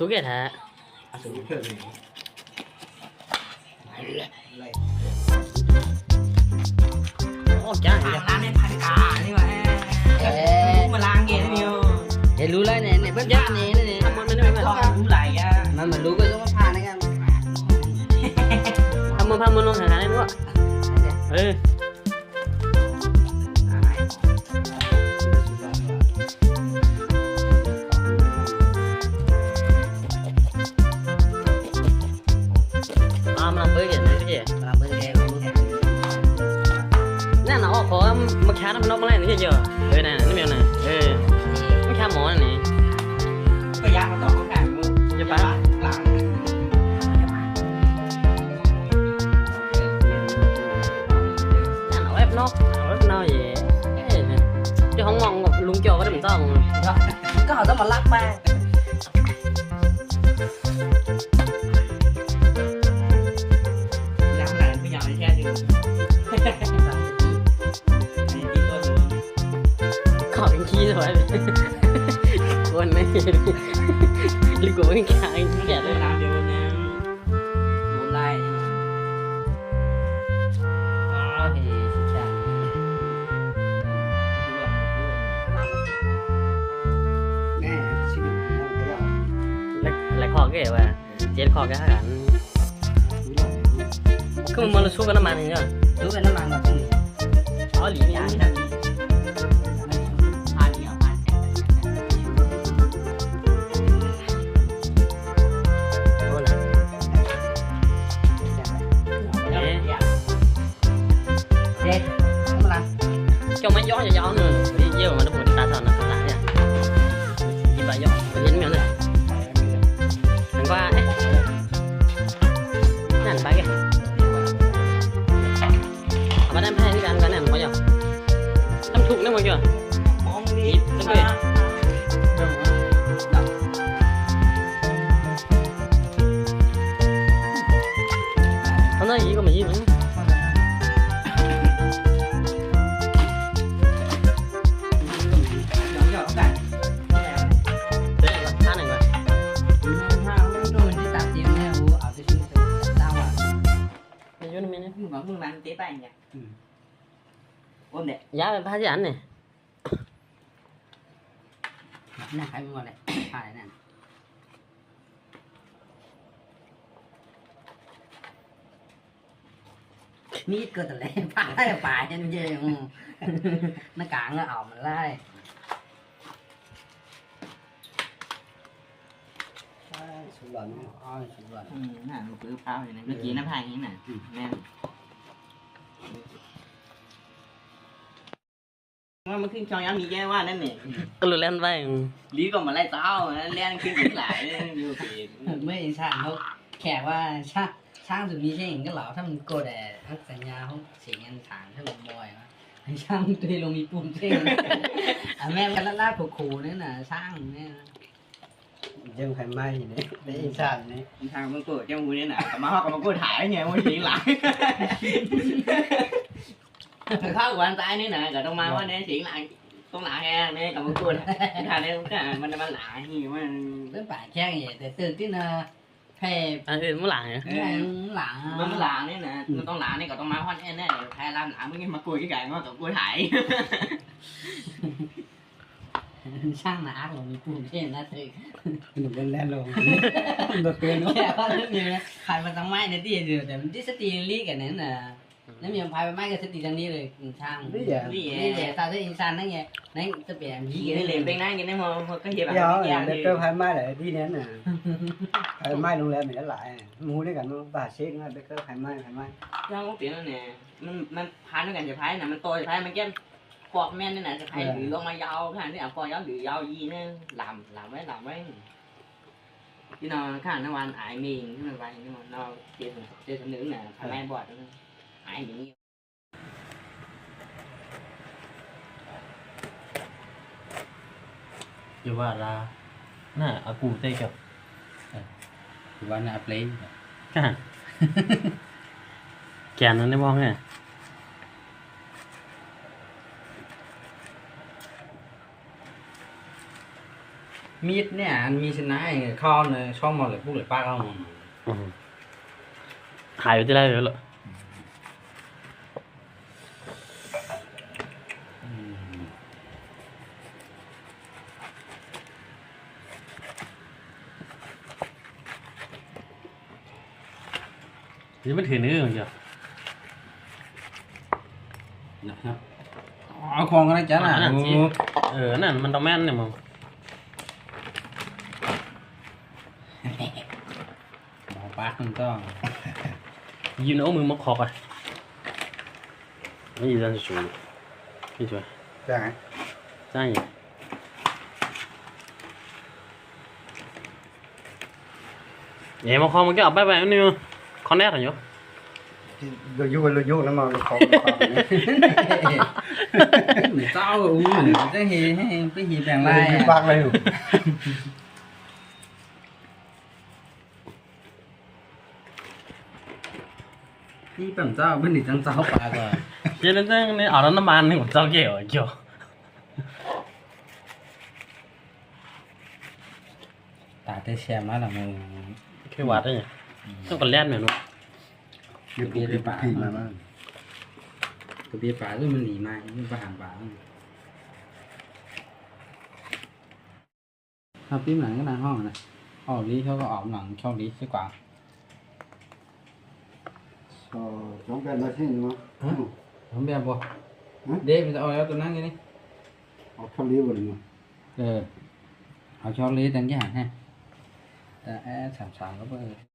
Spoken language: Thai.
số kia hả อาสูเพื่อนเลยไร ô chả ทางร้านในพันกานี่ว่าเอ๊ะมาล้างเกนี่มิว để lú lấy này này bắt giá này này này không muốn mấy mấy ต้อง mấy รู้ไหลอะ mà mà lú cái giống pha này em không muốn không muốn luôn hả này đúng không ừ อ่า มาแค่น้ำนกมาแล่นนี่เยอะเออน่ะนี่เมียวน่ะเออมาแค่หมอนี่ก็ยากมาต่อข้างแขนมึงจะไปหลังนั่นเอาเอฟนกเอาเอฟนอกอย่างเจ้าของมองกับลุงโจก็ได้เหมือนต้องก็เขาต้องมาลักแม่ยั คนไม่หรือกูไม่กล้าขี้เกียจเดิเลยนน้ำเดียวเนี่ยรวมได้อ๋อเฮ้ยชิ เด็ดทำอะไร cho mấy gió cho gió nữa đi nhiều mà nó buồn ta sao nó không lại nha đi bà gió mình nhìn miệng này thằng qua ấy nè bà kia bà đem hai cái ăn cái này bao giờ tâm thục nữa bao giờ มองดี nó nói gì có mà gì nữa đấy nó miếng này. giá về phá cái ảnh này น่าใครมึงก่อนเลยถ่ายนั่น มีดก็แต่แรงป่าได้ป่ายันเยงหน้ากากก็เอามันไล่ สุดหล่อนอ๋อสุดยอดอืมน่าลูกปื้อเป้าอยู่นะเมื่อกี้น้ำพายอย่างนี้น่ะแม่ว่ามันขึ้นจอยย้ำมีแย่ว่านั่นเนี่ย cái lùi lên vai lý còn mà lại tao nó lên khi đứng lại nhiều thì ไม่ช่างเขาแขกว่าช่างช่างสุดมีใช่เองก็เหล่าถ้ามันโกรธแต่ทักสัญญาเขาเสียเงินถางถ้ามันบ่อยวะไอ้ช่างตัวลงมีปุ่มเช่งอะแม่กันลาดๆขู่ๆนี่น่ะช่างเนี่ยยังใครไม่เนี่ยได้อีสานนี่ thằng con tuổi trong mũi này nè mà họ còn cô thải nhà mũi chỉ lại khó của anh tay nữa nè rồi trong mai quá nè chuyển lại con lại ha nè còn một cô thằng này cái mình mình lại nhiều mà เรื่องป่าแช่งอย่างแต่ตื่นที่น่ะแพ้ à ừ muốn lại hả หลัง mình làm đấy nè mình con lại này còn trong mai hoa nè thay làm lại mới mà cùi cái gà nó tụi cô thải ช่างหนาลงมีปุ่มเช่งนะถึงหนุ่มเป็นแล่นลงโดดเกินเนาะแค่ว่าเรื่องนี้นะใครมาตั้งไม้ในที่เดียวแต่มันที่สตรีลีกันนั้นน่ะ นั่นมีพายไปไม้กับสตรีทางนี้เลยช่างนี่อย่านี่นี่แหละ vậy ตาที่อินซานนั่นไงนั่นจะเปลี่ยน cái này liền bên này cái này mà cái gì เดี๋ยว bạn เด็กก็ใครไม่เลยที่นั้นน่ะใครไม่โรงแรมเหมือนหลายมูด้วยกันบาดเช็คนะเด็กก็ใครไม่ใครไม่ Sao có tiếng nè mình mình phái nó gần จะ phái nè mình tôi phái mình cái quạt men này nè จะ phái gửi con mai dao cái này à con giáo gửi dao gì nữa làm làm mấy làm mấy chứ nó cái này nó ăn ải miền chứ nó vậy nhưng mà nó chơi thằng chơi thằng nữ nè thằng em bọt nó ải gì nhiều อยู่ว่าลาน่ะอากูเตะกับวันน่ะเพลงกันแกนนั้นได้มองไงมีดเนี่ยอันมีชนะไอ้เข้าในช่องหมดเลยพวกเลยป้าเข้ามาอืมหายไปที่ไรเลยเหรออื นี่มันถือเนื้ออย่างเดียวนะครับเอาของกันนะจ๊ะน่ะอันนั้นโอ้สิเออ นั่นมันต้องแม่นเนี่ยมึงหมอป้ามันต้องยืนเอามือมาคอกอะนี่ยันสูงนี่ช่วยใช่ไหมใช่เอ๋มาคอมันก็เอาไปไปนี่มึงคอนแนทเหรอโยเรายุ่งเรายุ่งแล้วมาเราขอหนูเจ้าอู้จะเฮให้ไปหีแปลงไล่ไล่ปากเลยอยู่พี่แปลงเจ้าเป็นหนีจัง เจ้าปลาก่อนเจ๊นั่นนี่เอาแล้วน้ำมันนี่ผมเจ้าเกี่ยวเกี่ยวตาเตแชมแล้วล่ะมึงคือวัดได้ไง ต้องกดแล่นหน่อยนุ๊กเดี๋ยวพี่ไปพี่มาบ้างตัวเบียร์ปลาด้วยมันหนีมามันไปหางปลาถ้าปีหลังก็นางห้องนะออกนี้เขาก็ออกหลังช่องนี้ใช่กว่าก็ต้องการมาที่นี่มั้งผมแบบบ่เด็กมันจะเอาแล้วตัวนั้นไงนี่เอาเข้าเลี้ยวเลยมั้งเออเอาช่องนี้ตั้งอย่างฮะแต่แอร์สามสามก็เบอร์